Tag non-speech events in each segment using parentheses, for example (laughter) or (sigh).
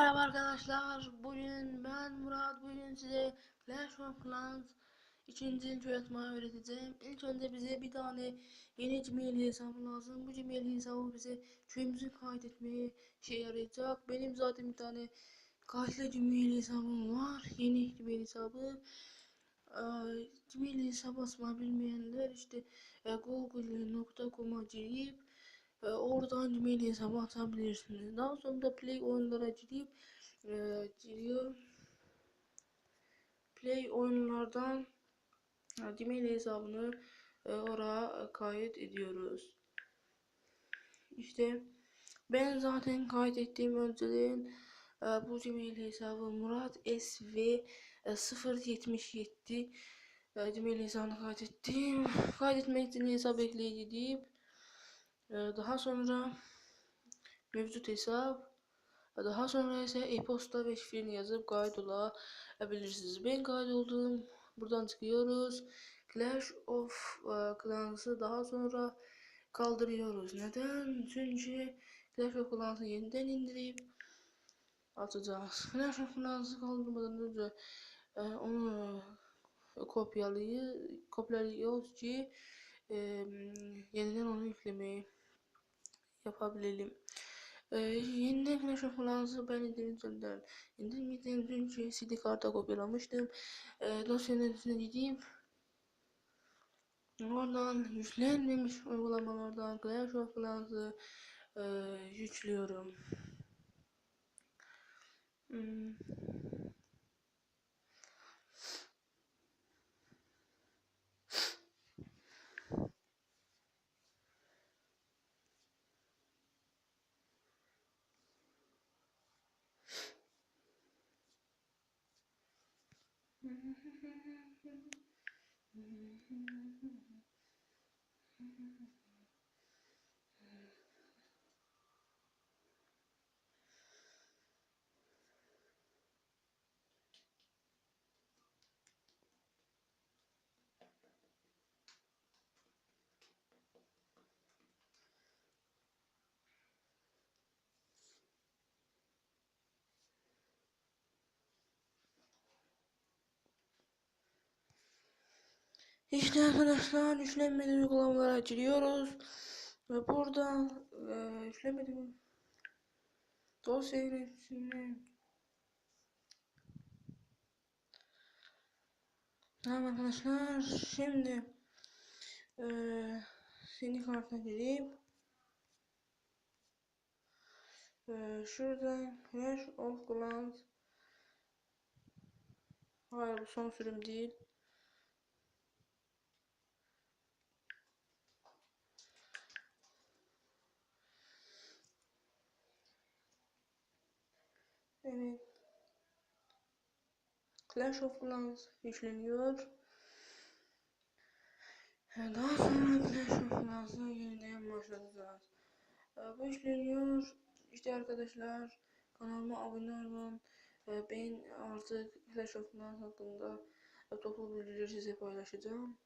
Merhaba arkadaşlar. Bugün ben Murat. Bugün size Clash of Clans ikinci intro atmayı öğreteceğim. İlk önce bize bir tane yeni Gmail hesabı lazım. Bu Gmail hesabı bize köyümüzü kaydetmeye şey yarayacak. Benim zaten bir tane kayıtlı Gmail hesabım var. Yeni Gmail hesabı. Ee, Gmail hesabı açmayı bilmeyenler işte e, google.com'a girip e, oradan Gmail hesabı atabilirsiniz. Daha sonra da Play oyunlara girip e. Play oyunlardan Gmail hesabını e, oraya kayıt ediyoruz. İşte ben zaten kaydettiğim önceden e, bu Gmail hesabı Murat SV e, 077 e, Gmail hesabını kaydettim. Kaydetmek için hesap ekleyici deyip ee, Daha sonra mevcut hesap daha sonra ise e-posta ve şifreni yazıp kaydolabilirsiniz. Ben kaydoldum. Buradan çıkıyoruz. Clash of e, Clans'ı daha sonra kaldırıyoruz. Neden? Çünkü Clash of Clans'ı yeniden indirip atacağız. Clash of Clans'ı kaldırmadan önce e, onu kopyalayı kopyalıyoruz ki e, yeniden onu yüklemeyi yapabilelim. Ee, yeniden Clash of Clans'ı ben indireceğim. İndirmeyeceğim çünkü CD karta kopyalamıştım. Ee, dosyanın üstüne gideyim. Oradan yüklenmemiş uygulamalardan Clash of Clans'ı e, yüklüyorum. Hmm. Mm-hmm. (laughs) İşte arkadaşlar yüklenmedi uygulamalara giriyoruz. Ve burada e, yüklenmedi dosya yönetimine Tamam arkadaşlar şimdi e, seni kartına girip e, şuradan Clash of Clans Hayır bu son sürüm değil. Evet. Clash of Clans yükleniyor. Daha sonra Clash of Clans'ı yeniden başlatacağız. Bu yükleniyor. İşte arkadaşlar kanalıma abone olun. Ben artık Clash of Clans hakkında toplu bilgileri size paylaşacağım.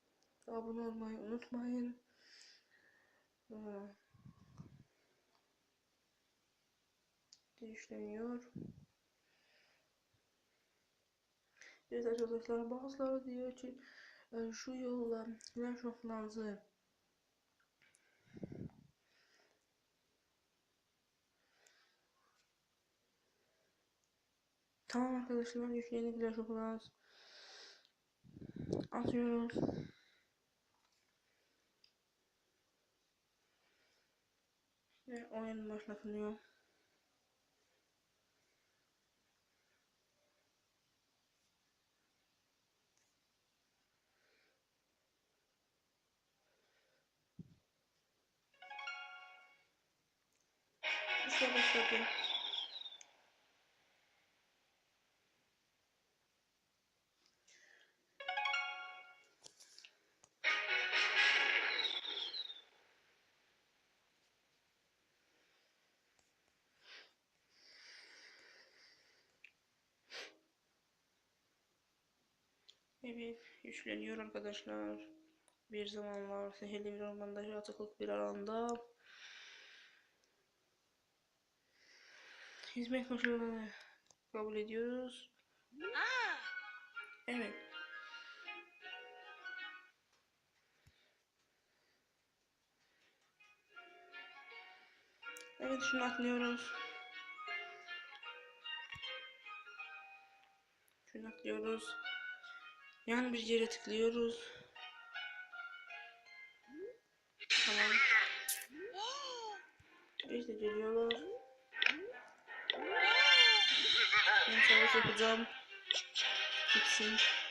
Abone olmayı unutmayın. işleniyor. Evet arkadaşlar. Bazıları diyor ki e, şu yolla Clash of Clans'ı Tamam arkadaşlar yükledik Clash of Clans Atıyoruz. Ve oyun başlatılıyor İşte başladı. Evet, yükleniyor arkadaşlar. Bir zamanlar sehirli bir ormanda yaratıklık bir alanda Hizmet koşullarını kabul ediyoruz. Evet. Evet şunu atlıyoruz. Şunu atlıyoruz. Yan bir yere tıklıyoruz. Tamam. İşte geliyorlar. Хорошо, идем. Идти.